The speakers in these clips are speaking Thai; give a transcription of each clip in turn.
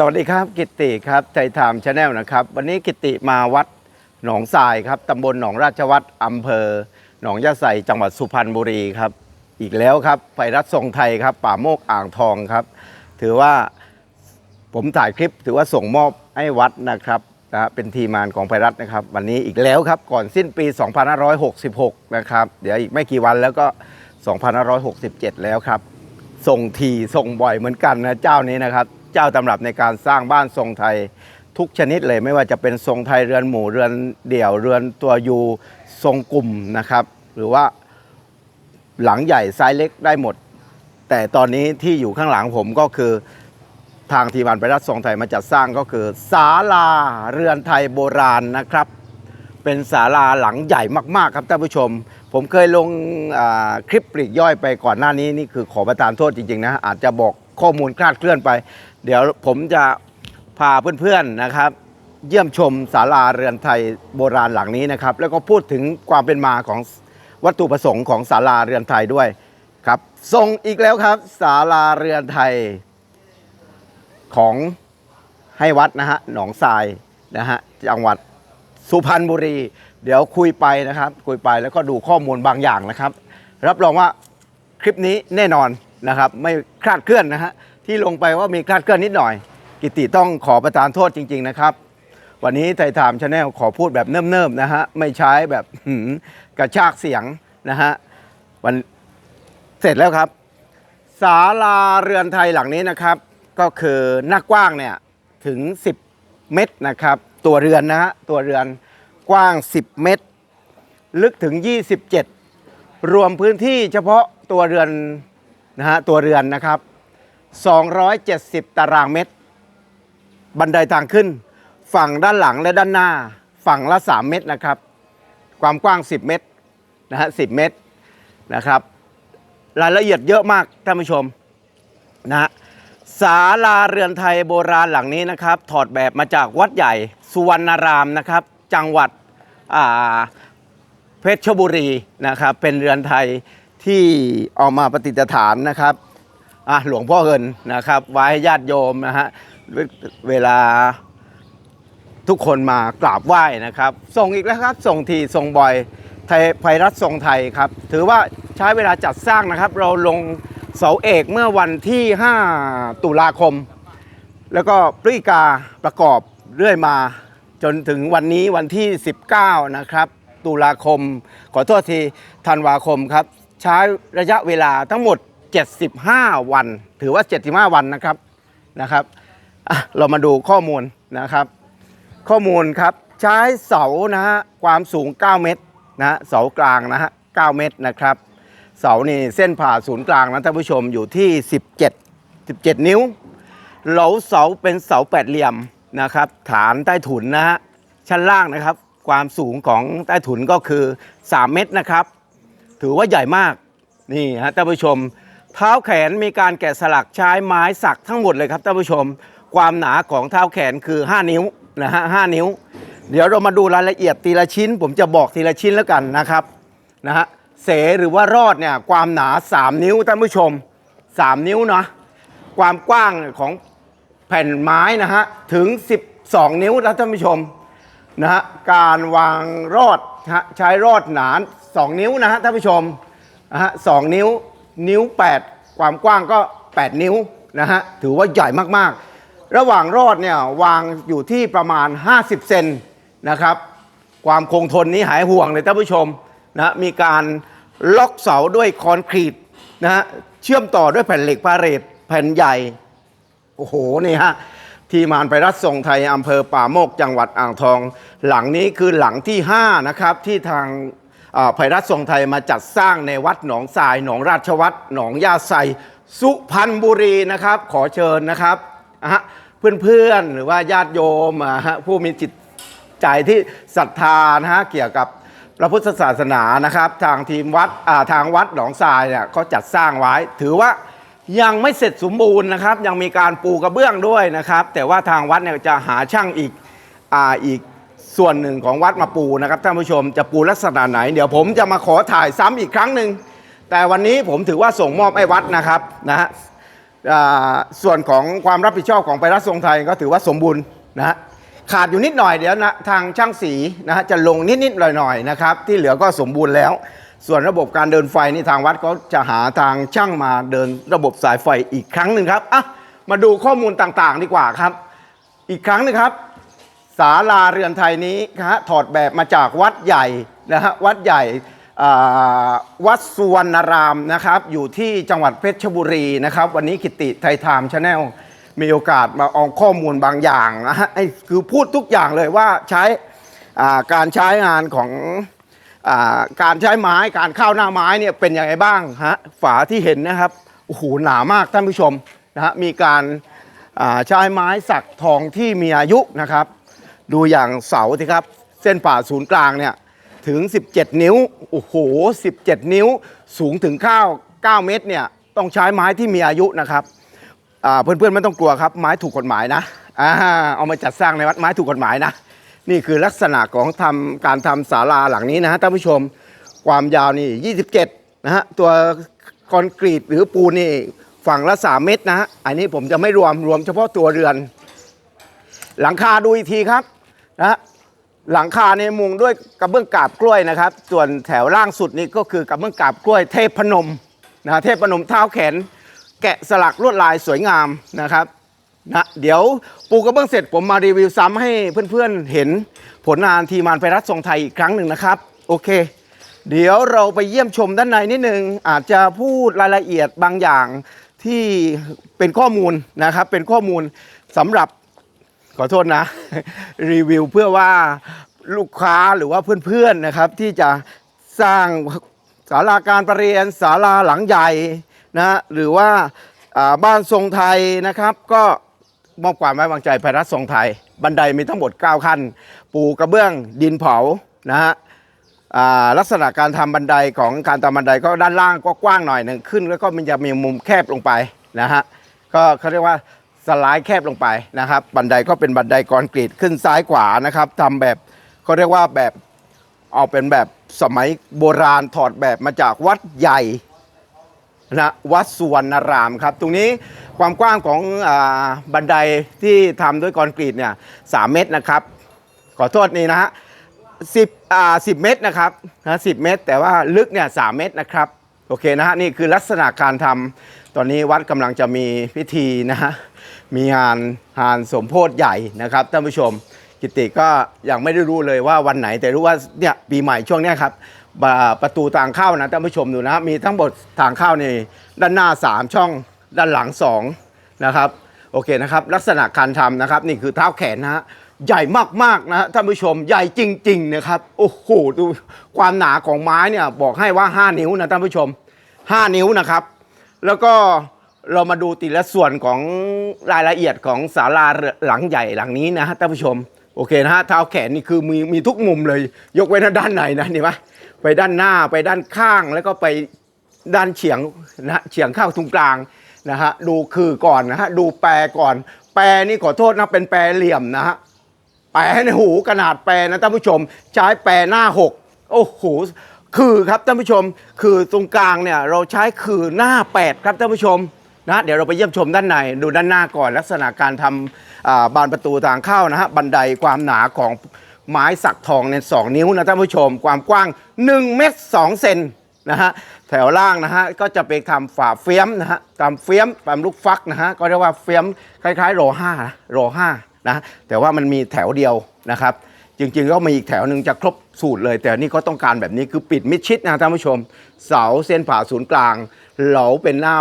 สวัสดีครับกิติครับใจไทม์ชาแนลนะครับ วันนี้กิติมาวัดหนองทรายครับตำบลหนองราชวัตรอำเภอ หนองยะไซจังหวัดสุพรรณบุรีครับ อีกแล้วครับไฟรัฐทรงไทยครับ ป่าโมกอ่างทองครับ ถือว่าผมถ่ายคลิปถือว่าส่งมอบให้วัดนะครับนะเป็นทีมงานของไฟรัฐนะครับ วันนี้อีกแล้วครับก่อนสิ้นปี 2566 นะครับ เดี๋ยวอีกไม่กี่วันแล้วก็ 2567 แล้วครับส่งทีส่งบ่อยเหมือนกันนะเจ้านี้นะครับ จ้าตำรับในการสร้างบ้านทรงไทย ทุกชนิดเลยไม่ว่าจะเป็นทรงไทยเรือนหมู่เรือนเดี่ยวเรือนตัวยูทรงกลุ่มนะครับ หรือว่าหลังใหญ่ไซส์เล็กได้หมด แต่ตอนนี้ที่อยู่ข้างหลังผมก็คือทางทีมงานไปรัฐทรงไทยมาจัดสร้างก็คือศาลาเรือนไทยโบราณนะครับ เป็นศาลาหลังใหญ่มากๆครับท่านผู้ชม ผมเคยลงคลิปปลีกย่อยไปก่อนหน้านี้นี่คือขอประทานโทษจริงๆนะอาจจะบอกข้อมูลคลาดเคลื่อนไป เดี๋ยวผมจะพาเพื่อนๆนะครับ เยี่ยมชมศาลาเรือนไทยโบราณหลังนี้นะครับ แล้วก็พูดถึงความเป็นมาของวัตถุประสงค์ของศาลาเรือนไทยด้วยครับส่งอีกแล้วครับศาลาเรือนไทยของให้วัดนะฮะหนองทรายนะฮะจังหวัดสุพรรณบุรี เดี๋ยวคุยไปนะครับ คุยไปแล้วก็ดูข้อมูลบางอย่างนะครับ รับรองว่าคลิปนี้แน่นอนนะครับ ไม่คลาดเคลื่อนนะฮะ ที่ลงไปว่ามีคลาดเคลื่อนนิดหน่อย กิติต้องขอประทานโทษจริง ๆ นะครับ วันนี้ไทยไทม์ชาแนลขอพูดแบบเนิ่มๆนะฮะไม่ใช้แบบกระชากเสียงนะฮะวันเสร็จแล้วครับศาลาเรือนไทยหลังนี้นะครับ ก็คือหน้ากว้างเนี่ยถึง 10 เมตรนะครับ ตัวเรือนนะฮะตัวเรือนกว้าง 10 เมตร ลึกถึง 27 รวมพื้นที่เฉพาะตัวเรือนนะฮะตัวเรือนนะครับ 270 ตารางเมตร บันไดทางขึ้น ฝั่งด้านหลังและด้านหน้า ฝั่งละ 3 เมตรนะครับ ความกว้าง 10 เมตรนะฮะ10 เมตรนะครับ รายละเอียดเยอะมากท่านผู้ชมนะฮะศาลาเรือนไทยโบราณหลังนี้นะครับ ถอดแบบมาจากวัดใหญ่สุวรรณารามนะครับ จังหวัดเพชรบุรีนะครับ เป็นเรือนไทยที่เอามาปฏิสถานนะครับ อะหลวงพ่อเงินนะครับ ไว้ให้ญาติโยมนะฮะเวลาทุกคนมากราบไหว้นะครับ ส่งอีกแล้วครับ ส่งทีส่งบ่อยไทยไพรัฐทรงไทยครับ ถือว่าใช้เวลาจัดสร้างนะครับ เราลงเสาเอกเมื่อวันที่ 5 ตุลาคม แล้วก็พฤศจิกาประกอบเรื่อยมา จนถึงวันนี้วันที่ 19 นะครับ ตุลาคม ขอโทษทีธันวาคมครับ ใช้ระยะเวลาทั้งหมด 75 วัน ถือว่า 75 วันนะครับนะครับเรามาดูข้อมูลนะครับ ข้อมูลครับใช้เสานะฮะความสูง 9 เมตรนะฮะเสากลางนะฮะ9เมตรนะครับ เสานี่เส้นผ่าศูนย์กลางนะท่านผู้ชมอยู่ที่ 17 17 นิ้วเหลาเสาเป็นเสาแปดเหลี่ยมนะครับ ฐานใต้ถุนนะฮะชั้นล่างนะครับ ความสูงของใต้ถุนก็คือ 3 เมตรนะครับ ถือว่าใหญ่มากนี่ฮะท่านผู้ชม เท้าแขนมีการแกะสลักใช้ไม้สักทั้งหมดเลยครับท่านผู้ชม ความหนาของเท้าแขนคือ 5 นิ้วนะฮะ5นิ้ว เดี๋ยวเรามาดูรายละเอียดทีละชิ้น ผมจะบอกทีละชิ้นแล้วกันนะครับนะฮะเสหรือว่ารอดเนี่ยความหนา 3 นิ้วท่านผู้ชม 3 นิ้วนะความกว้างของแผ่นไม้นะฮะถึง 12 นิ้วนะท่านผู้ชมนะฮะการวางรอดฮะใช้รอดหนา 2 นิ้วนะฮะท่านผู้ชมนะฮะสองนิ้ว นิ้ว 8 ความกว้างก็ 8 นิ้วนะฮะถือว่าใหญ่มากๆ ระหว่างรอดเนี่ยวางอยู่ที่ประมาณ 50 เซนนะครับ ความคงทนนี้หายห่วงเลยท่านผู้ชมนะมีการล็อกเสาด้วยคอนกรีตนะฮะเชื่อมต่อด้วยแผ่นเหล็กพาเรตแผ่นใหญ่ โอ้โหนี่ฮะที่มานไปรัฐทรงไทยอำเภอป่าโมกจังหวัดอ่างทอง หลังนี้คือหลังที่ 5 นะครับ ที่ทาง อ่าไพรัฐทรงไทยมาจัดสร้างในวัดหนองทราย หนองราชวัตรหนองยาไซสุพรรณบุรีนะครับ ขอเชิญนะครับเพื่อนๆหรือว่าญาติโยมผู้มีจิตใจที่ศรัทธานะฮะเกี่ยวกับพระพุทธศาสนานะครับ ทางทีมวัดทางวัดหนองทรายเนี่ยเขาจัดสร้างไว้ ถือว่ายังไม่เสร็จสมบูรณ์นะครับ ยังมีการปูกระเบื้องด้วยนะครับ แต่ว่าทางวัดเนี่ยจะหาช่างอีกออีก ส่วนหนึ่งของวัดมาปูนะครับท่านผู้ชมจะปูลักษณะไหน เดี๋ยวผมจะมาขอถ่ายซ้ำอีกครั้งหนึ่งแต่วันนี้ผมถือว่าส่งมอบให้วัดนะครับนะฮะส่วนของความรับผิดชอบของไปรัฐทรงไทยก็ถือว่าสมบูรณ์นะฮะขาดอยู่นิดหน่อยเดี๋ยวนะทางช่างสีนะฮะจะลงนิดๆหน่อยๆนะครับ ที่เหลือก็สมบูรณ์แล้ว ส่วนระบบการเดินไฟนี่ทางวัดก็จะหาทางช่างมาเดินระบบสายไฟอีกครั้งหนึ่งครับอะมาดูข้อมูลต่างๆ ดีกว่าครับ อีกครั้งหนึงครับ ศาลาเรือนไทยนี้นะฮะถอดแบบมาจากวัดใหญ่นะฮะวัดใหญ่วัดสุวรรณรามนะครับอยู่ที่จังหวัดเพชรบุรีนะครับ วันนี้กิติไทยไทม์ชาแนลมีโอกาสมาเอาข้อมูลบางอย่างนะฮะคือพูดทุกอย่างเลยว่าใช้การใช้งานของอการใช้ไม้การเข้าหน้าไม้เนี่ยเป็นยังไงบ้างฮะฝาที่เห็นนะครับโอ้โหหนามากท่านผู้ชมนะฮะมีการใช้ไม้สักทองที่มีอายุนะครับ ดูอย่างเสาสิครับ เส้นผ่าศูนย์กลางเนี่ยถึง 17 นิ้ว โอ้โห 17 นิ้ว สูงถึง9 9เมตรเนี่ย ต้องใช้ไม้ที่มีอายุนะครับเพื่อนๆไม่ต้องกลัวครับ ไม้ถูกกฎหมายนะอาเอามาจัดสร้างในวัดไม้ถูกกฎหมายนะ นี่คือลักษณะของทำการทำศาลาหลังนี้นะฮะท่านผู้ชม ความยาวนี่ 27 นะฮะ ตัวคอนกรีตหรือปูนนี่ฝั่งละ 3 เมตรนะฮะ อันนี้ผมจะไม่รวมรวมเฉพาะตัวเรือน หลังคาดูอีกทีครับ นะหลังคาเนี่ยมุงด้วยกระเบื้องกาบกล้วยนะครับ ส่วนแถวล่างสุดนี่ก็คือกระเบื้องกาบกล้วยเทพพนมนะเทพพนมเท้าแขน แกะสลักลวดลายสวยงามนะครับนะเดี๋ยวปูกระเบื้องเสร็จผมมารีวิวซ้ำให้เพื่อนๆเห็นผลงานทีมานไฟรัฐทรงไทยอีกครั้งหนึ่งนะครับ โอเค เดี๋ยวเราไปเยี่ยมชมด้านในนิดนึง อาจจะพูดรายละเอียดบางอย่างที่เป็นข้อมูลนะครับเป็นข้อมูลสำหรับ ขอโทษนะ รีวิวเพื่อว่าลูกค้าหรือว่าเพื่อนๆนะครับ ที่จะสร้างศาลาการประเรียนศาลาหลังใหญ่นะหรือว่าบ้านทรงไทยนะครับ ก็มอบความไว้วางใจภายรัฐทรงไทย บันไดมีทั้งหมด 9 ขั้น ปูกระเบื้องดินเผานะฮะลักษณะการทำบันไดของการทำบันไดก็ด้านล่างก็กว้างหน่อยหนึ่งขึ้น แล้วก็มันจะมีมุมแคบลงไปนะฮะก็เขาเรียกว่า สไลด์แคบลงไปนะครับ บันไดก็เป็นบันไดคอนกรีตขึ้นซ้ายขวานะครับทำแบบเขาเรียกว่าแบบเอาเป็นแบบสมัยโบราณถอดแบบมาจากวัดใหญ่นะวัดสุวรรณรามครับ ตรงนี้ความกว้างของอบันไดที่ทำด้วยคอนกรีตเนี่ยสามเมตรนะครับ ขอโทษนี่นะฮะสิบอ่าสิบเมตรนะครับนะสิบเมตร แต่ว่าลึกเนี่ยสามเมตรนะครับ โอเคนะฮะนี่คือลักษณะการทำตอนนี้วัดกำลังจะมีพิธีนะฮะมีงานงานสมโพธิใหญ่นะครับท่านผู้ชมกิติก็ยังไม่ได้รู้เลยว่าวันไหน แต่รู้ว่าเนี่ยปีใหม่ช่วงนี้ครับประตูทางเข้านะท่านผู้ชมดูนะมีทั้งหมดทางเข้านี่ด้านหน้า 3 ช่องด้านหลัง2นะครับโอเคนะครับลักษณะการทำนะครับนี่คือเท้าแขนนะฮะ ใหญ่มากๆนะฮะท่านผู้ชมใหญ่จริง ๆ นะครับ โอ้โหดูความหนาของไม้เนี่ยบอกให้ว่า 5 นิ้วนะท่านผู้ชม 5 นิ้วนะครับ แล้วก็เรามาดูทีละส่วนของรายละเอียดของศาลาหลังใหญ่หลังนี้นะฮะท่านผู้ชมโอเคนะฮะเท้าแขนนี่คือมีมีทุกมุมเลย ยกเว้นด้านในนะนี่ไหมไปด้านหน้าไปด้านข้างแล้วก็ไปด้านเฉียงนะฮะเฉียงเข้าตรงกลางนะฮะดูคือก่อนนะฮะดูแปรก่อน แปรนี่ขอโทษนะเป็นแปรเหลี่ยมนะฮะ แปรในหูขนาดแปรนะท่านผู้ชม ใช้แปรหน้าหกโอ้โหคือครับท่านผู้ชม คือตรงกลางเนี่ยเราใช้คือหน้าแปดครับท่านผู้ชมนะเดี๋ยวเราไปเยี่ยมชมด้านในดูด้านหน้าก่อนลักษณะการทำอ่าบานประตูทางเข้านะฮะบันไดความหนาของไม้สักทองในยสองนิ้วนะท่านผู้ชม ความกว้าง1เมตร2เซนนะฮะแถวล่างนะฮะก็จะไปทำฝาเฟียมนะฮะตามเฟียมตามลูกฟักนะฮะก็เรียกว่าเฟียมคล้ายๆโรห้านะโรห้า นะแต่ว่ามันมีแถวเดียวนะครับ จริงๆก็มีอีกแถวหนึ่งจะครบสูตรเลย แต่นี่ก็ต้องการแบบนี้คือปิดมิดชิดนะท่านผู้ชม เสาเส้นผ่าศูนย์กลาง เหลาเป็นหน้า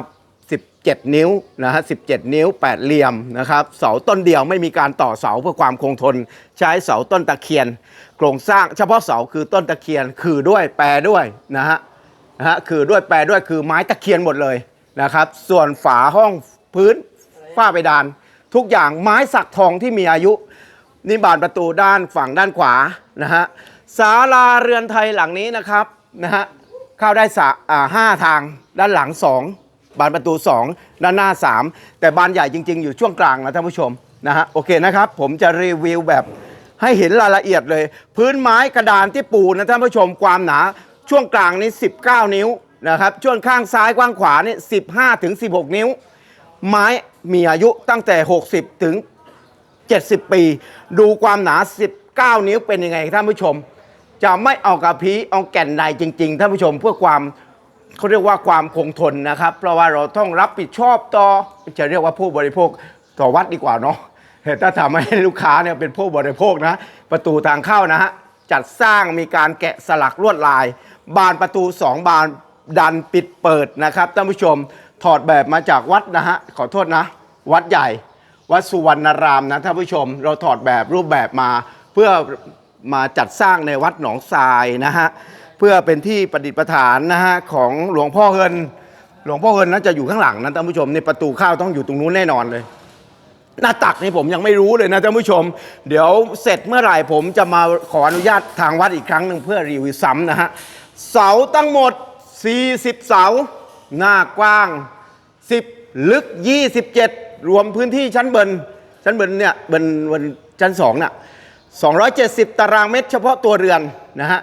17 นิ้วนะฮะ17 นิ้ว 8 เหลี่ยมนะครับเสาต้นเดียวไม่มีการต่อเสาเพื่อความคงทน ใช้เสาต้นตะเคียน โครงสร้างเฉพาะเสาคือต้นตะเคียนคือด้วยแปรด้วยนะฮะนะฮะคือด้วยแปรด้วยคือไม้ตะเคียนหมดเลยนะครับ ส่วนฝาห้องพื้นฝ้าเพดาน ทุกอย่างไม้สักทองที่มีอายุ นี่บานประตูด้านฝั่งด้านขวานะฮะศาลาเรือนไทยหลังนี้นะครับนะฮะเข้าได้สาห้าทางด้านหลัง 2 บานประตู 2 ด้านหน้า 3 แต่บานใหญ่จริง ๆ อยู่ช่วงกลางนะท่านผู้ชมนะฮะโอเคนะครับ ผมจะรีวิวแบบให้เห็นรายละเอียดเลย พื้นไม้กระดานที่ปูนะท่านผู้ชมความหนา ช่วงกลางนี้19 นิ้วนะครับช่วงข้างซ้ายกว้างขวานี่15ถึง16 นิ้ว ไม้ มีอายุตั้งแต่ 60 ถึง 70 ปี ดูความหนา 19 นิ้วเป็นยังไงท่านผู้ชม จะไม่เอากระพี้เอาแก่นในจริง ๆ ท่านผู้ชมเพื่อความเขาเรียกว่าความคงทนนะครับ เพราะว่าเราต้องรับผิดชอบต่อจะเรียกว่าผู้บริโภคต่อวัดดีกว่าเนาะถ้าทำให้ลูกค้าเนี่ยเป็นผู้บริโภคนะ ประตูทางเข้านะฮะจัดสร้างมีการแกะสลักลวดลาย บานประตู 2 บานดันปิดเปิดนะครับท่านผู้ชม ถอดแบบมาจากวัดนะฮะขอโทษนะ วัดใหญ่ วัดสุวรรณรามนะท่านผู้ชม เราถอดแบบรูปแบบมาเพื่อมาจัดสร้างในวัดหนองทรายนะฮะเพื่อเป็นที่ประดิษฐานนะฮะของหลวงพ่อเฮิน หลวงพ่อเฮินน่าจะอยู่ข้างหลังนะท่านผู้ชมในประตูเข้าต้องอยู่ตรงนู้นแน่นอนเลย หน้าตักนี่ผมยังไม่รู้เลยนะท่านผู้ชม เดี๋ยวเสร็จเมื่อไหร่ผมจะมาขออนุญาตทางวัดอีกครั้งหนึ่งเพื่อรีวิวซ้ำนะฮะเสาตั้งหมด 40 เสา หน้ากว้าง 10 ลึก 27 รวมพื้นที่ชั้นบนชั้นบนเนี่ยบนบนชั้น2น่ะ270 ตารางเมตรเฉพาะตัวเรือนนะฮะ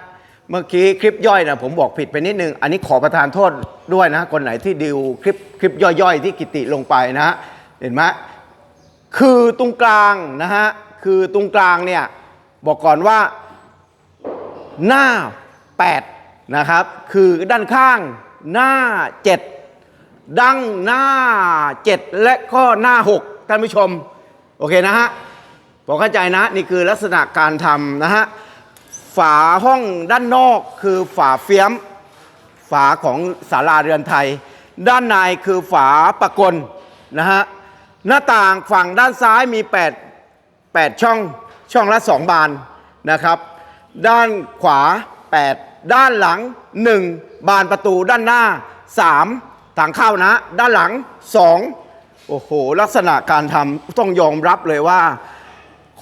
เมื่อกี้คลิปย่อยนะผมบอกผิดไปนิดนึง อันนี้ขอประทานโทษด้วยนะ คนไหนที่ดิวคลิปคลิปย่อยๆ ที่กิติลงไปนะฮะเห็นไหมคือตรงกลางนะฮะคือตรงกลางเนี่ย บอกก่อนว่าหน้า 8 นะครับ คือด้านข้าง หน้า7ดังหน้า7และก็หน้า6ท่านผู้ชม โอเคนะฮะผมเข้าใจนะนี่คือลักษณะการทำนะฮะฝาห้องด้านนอกคือฝาเฟียม ฝาของศาลาเรือนไทย ด้านในคือฝาประกลนะฮะหน้าต่างฝั่งด้านซ้ายมี 8 8 ช่องช่องละ 2 บานนะครับ ด้านขวา 8 ด้านหลัง 1 บานประตูด้านหน้า 3 ทางเข้านะ ด้านหลัง 2 โอ้โห ลักษณะการทำต้องยอมรับเลยว่า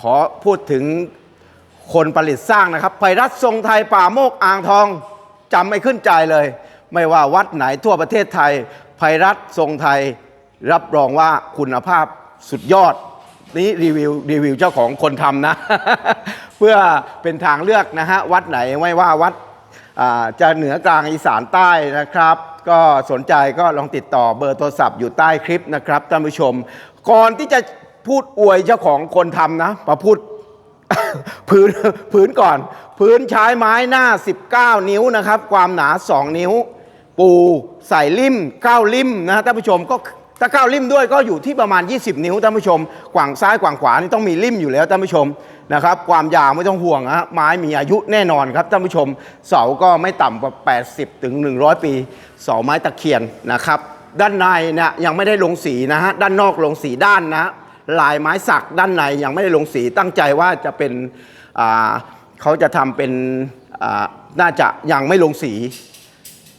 ขอพูดถึงคนผลิตสร้างนะครับไพรัตทรงไทยป่าโมกอ่างทองจำไม่ขึ้นใจเลย ไม่ว่าวัดไหนทั่วประเทศไทยไพรัตทรงไทยรับรองว่าคุณภาพสุดยอดนี้รีวิวรีวิวเจ้าของคนทำนะ เพื่อเป็นทางเลือกนะฮะ วัดไหนไม่ว่าวัด จะเหนือกลางอีสานใต้นะครับ ก็สนใจก็ลองติดต่อเบอร์โทรศัพท์อยู่ใต้คลิปนะครับท่านผู้ชม ก่อนที่จะพูดอวยเจ้าของคนทำนะมาพูดพื้นพื้นก่อน พื้นใช้ไม้หน้า 19 นิ้วนะครับ ความหนา 2 นิ้ว ปูใส่ลิ่ม9ลิ่มนะฮะท่านผู้ชมก็ ถ้า9ลิ่มด้วยก็อยู่ที่ประมาณ 20 นิ้วท่านผู้ชม กว่างซ้ายกว่างขวานี่ต้องมีลิ่มอยู่แล้วท่านผู้ชมนะครับ ความยาวไม่ต้องห่วงนะฮะไม้มีอายุแน่นอนครับท่านผู้ชม เสาก็ไม่ต่ำกว่า 80 ถึง 100 ปี เสาไม้ตะเคียนนะครับ ด้านในเนี่ยยังไม่ได้ลงสีนะฮะ ด้านนอกลงสีด้านนะลายไม้สักด้านในยังไม่ได้ลงสีตั้งใจว่าจะเป็นเขาจะทำเป็นน่าจะยังไม่ลงสี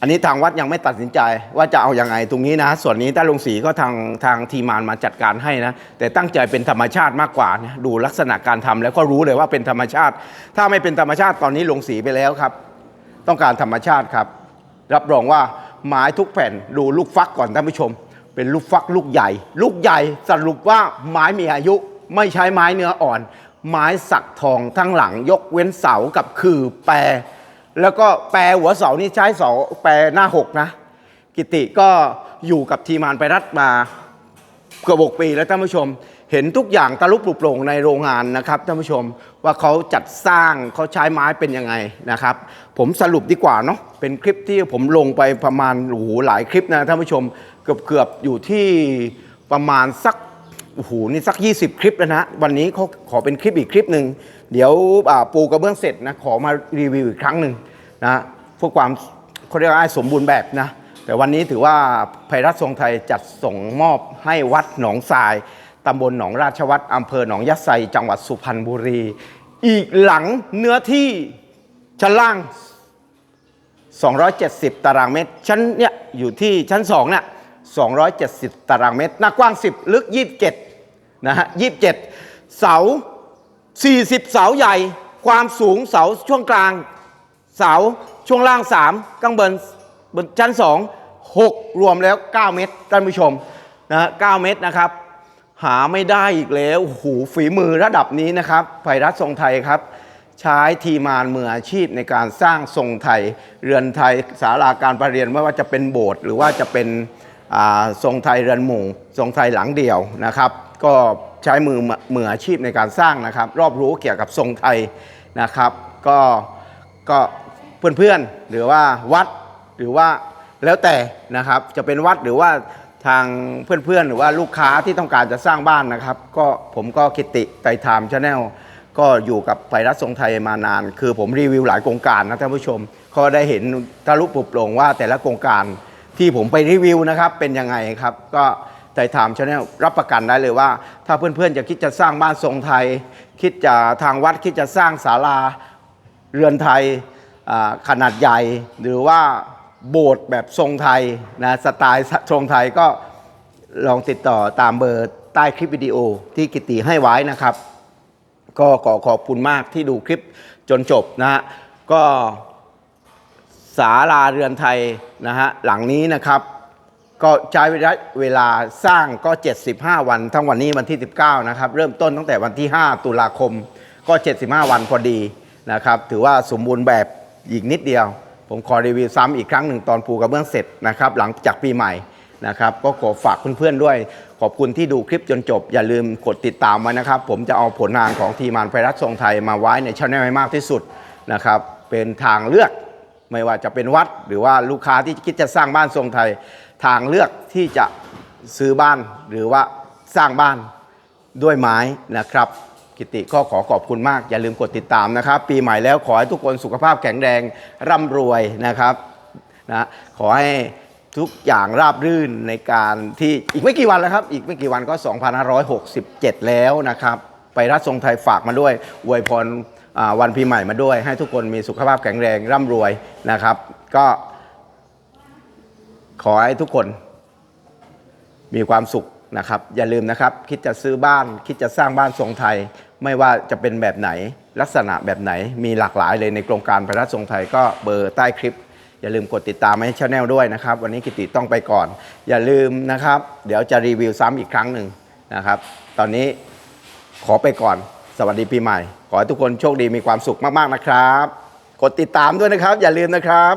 อันนี้ทางวัดยังไม่ตัดสินใจว่าจะเอาอยัางไงตรงนี้นะ ส่วนนี้ถ้าลงสีก็ทางทางทีมงานมาจัดการให้นะ แต่ตั้งใจเป็นธรรมชาติมากกว่านะดูลักษณะการทำแล้วก็รู้เลยว่าเป็นธรรมชาติ ถ้าไม่เป็นธรรมชาติตอนนี้ลงสีไปแล้วครับ ต้องการธรรมชาติครับ รับรองว่าไม้ทุกแผ่นดูลูกฟักก่อนท่านผู้ชม เป็นลูกฟักลูกใหญ่ ลูกใหญ่สรุปว่าไม้มีอายุไม่ใช้ไม้เนื้ออ่อน ไม้สักทองทั้งหลังยกเว้นเสากับคือแปร แล้วก็แปรหัวเสานี่ใช้เสาแปรหน้าหกนะ กิติก็อยู่กับทีมานไปรัฐมาเกือบ6ปีแล้วท่านผู้ชม เห็นทุกอย่างตะลุกปลุกโปร่งในโรงงานนะครับท่านผู้ชมว่าเขาจัดสร้างเขาใช้ไม้เป็นยังไงนะครับ ผมสรุปดีกว่าเนาะเป็นคลิปที่ผมลงไปประมาณโอ้โหหลายคลิปนะท่านผู้ชมเกือบเกือบอยู่ที่ประมาณสัก โอ้โหนี่สัก 20 คลิปแล้วนะ วันนี้เขาขอเป็นคลิปอีกคลิปหนึ่งเดี๋ยวปูกระเบื้องเสร็จนะขอมารีวิวอีกครั้งหนึ่งนะเพื่อความเขาเรียกว่าสมบูรณ์แบบนะ แต่วันนี้ถือว่าไพรัตทรงไทยจัดส่งมอบให้วัดหนองทรายตำบลหนองราชวัตรอำเภอหนองยะไซจังหวัดสุพรรณบุรี อีกหลังเนื้อที่ชั้นล่าง 270 ตารางเมตรชั้นเนี่ยอยู่ที่ชั้น2เนี่ย 270 ตารางเมตร หน้ากว้าง 10 ลึก 27 นะฮะ 27 เสา 40 เสาใหญ่ ความสูงเสาช่วงกลาง เสาช่วงล่าง 3ข้างบนบนชั้น 2 6 รวมแล้ว 9 เมตร ท่านผู้ชม นะฮะ 9 เมตรนะครับ หาไม่ได้อีกแล้วโอ้โหูฝีมือระดับนี้นะครับไพรัตทรงไทยครับใช้ทีมานมืออาชีพในการสร้างทรงไทย เรือนไทยศาลาการประเรียนไม่ว่าจะเป็นโบสถ์หรือว่าจะเป็น ทรงไทยเรือนหมู่ทรงไทยหลังเดี่ยวนะครับ ก็ใช้มือมืออาชีพในการสร้างนะครับ รอบรู้เกี่ยวกับทรงไทยนะครับ ก็ก็เพื่อนๆหรือว่าวัดหรือว่าแล้วแต่นะครับจะเป็นวัดหรือว่าทางเพื่อนๆ หรือว่าลูกค้าที่ต้องการจะสร้างบ้านนะครับ ก็ผมก็กิติไตรไทม์ชาแนลก็อยู่กับไฟรัสทรงไทยมานาน คือผมรีวิวหลายโครงการนะท่านผู้ชม ก็ได้เห็นทะลุปลุกโปร่งว่าแต่ละโครงการ ที่ผมไปรีวิวนะครับเป็นยังไงครับ ก็ไตรไทม์ชาแนลรับประกันได้เลยว่า ถ้าเพื่อนๆจะคิดจะสร้างบ้านทรงไทย คิดจะทางวัดคิดจะสร้างศาลาเรือนไทยขนาดใหญ่ หรือว่าโบสถ์แบบทรงไทยนะสไตล์ทรงไทยก็ลองติดต่อตามเบอร์ใต้คลิปวิดีโอที่กิติให้ไว้นะครับ ก็ขอขอบคุณมากที่ดูคลิปจนจบนะฮะก็ ศาลาเรือนไทยนะฮะหลังนี้นะครับ ก็ใช้เวลาสร้างก็ 75 วัน ทั้งวันนี้วันที่ 19 นะครับ เริ่มต้นตั้งแต่วันที่ 5 ตุลาคมก็ 75 วันพอดีนะครับ ถือว่าสมบูรณ์แบบอีกนิดเดียว ผมขอรีวิวซ้ำอีกครั้งหนึ่งตอนปูกระเบื้องเสร็จนะครับ หลังจากปีใหม่นะครับ ก็ขอฝากเพื่อนๆด้วย ขอบคุณที่ดูคลิปจนจบ อย่าลืมกดติดตามไว้นะครับ ผมจะเอาผลงานของทีมงานไฟรัสทรงไทยมาไว้ในช่องให้มากที่สุดนะครับ เป็นทางเลือก ไม่ว่าจะเป็นวัดหรือว่าลูกค้าที่คิดจะสร้างบ้านทรงไทย ทางเลือกที่จะซื้อบ้านหรือว่าสร้างบ้านด้วยไม้นะครับ กิติก็ขอขอบคุณมาก อย่าลืมกดติดตามนะครับ ปีใหม่แล้วขอให้ทุกคนสุขภาพแข็งแรงร่ำรวยนะครับนะขอให้ทุกอย่างราบรื่นในการที่อีกไม่กี่วันแล้วครับ อีกไม่กี่วันก็ 2567 แล้วนะครับ ไปรัฐทรงไทยฝากมาด้วยอวยพร วันปีใหม่มาด้วย ให้ทุกคนมีสุขภาพแข็งแรงร่ำรวยนะครับ ก็ขอให้ทุกคนมีความสุขนะครับ อย่าลืมนะครับ คิดจะซื้อบ้าน คิดจะสร้างบ้านทรงไทย ไม่ว่าจะเป็นแบบไหน ลักษณะแบบไหนมีหลากหลายเลยในโครงการพระราชทรงไทยก็เบอร์ใต้คลิป อย่าลืมกดติดตามให้ช anel ด้วยนะครับ วันนี้กิติต้องไปก่อน อย่าลืมนะครับ เดี๋ยวจะรีวิวซ้ำอีกครั้งหนึ่งนะครับ ตอนนี้ขอไปก่อน สวัสดีปีใหม่ ขอให้ทุกคนโชคดีมีความสุขมากๆนะครับ กดติดตามด้วยนะครับ อย่าลืมนะครับ